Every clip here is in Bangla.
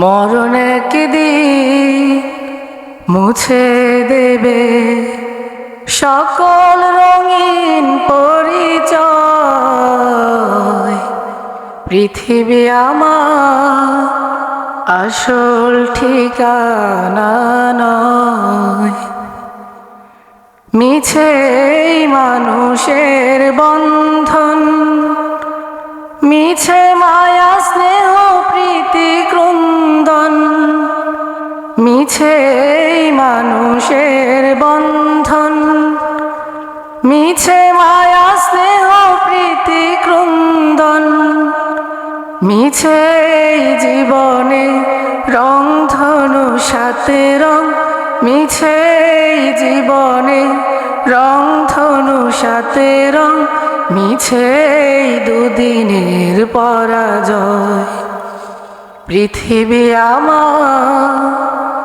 মরণ একদিন মুছে দেবে। সকল রঙিন পরিচয় পৃথিবী আমার আসল ঠিকানা নয়। মিছে মানুষের বন্ধন, মিছে মায়া এই মানুষের বন্ধন। মিছে মায়া, স্নেহ, প্রীতি, ক্রন্দন। মিছে জীবনে রং, ধনু, সাথে রং। মিছে জীবনে রং, ধনু, সাথে রং। মিছে দুদিনের পরাজয়। পৃথিবী আমার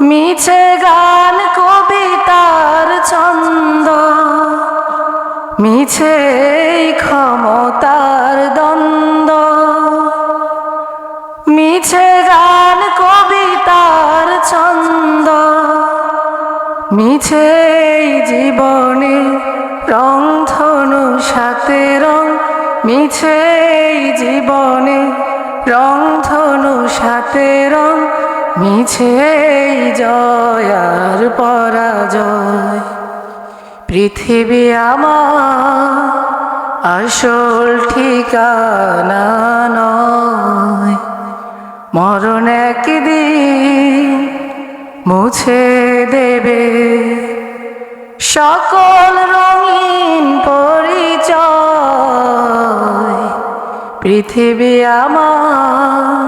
মিছে গান, কবিতার ছন্দ। মিছে ক্ষমতার দ্বন্দ্ব। মিছে গান, কবিতার ছন্দ। মিছে জীবনে রং, ধনু, সাথে রং। মিছে জীবনে রং, ধনু, সাথে রং। মিছে জয় আর পরাজয়। পৃথিবী আমার আসল ঠিকানা নয়। মরণ একদিন মুছে দেবে। সকল রঙিন পরিচয়। পৃথিবী আমার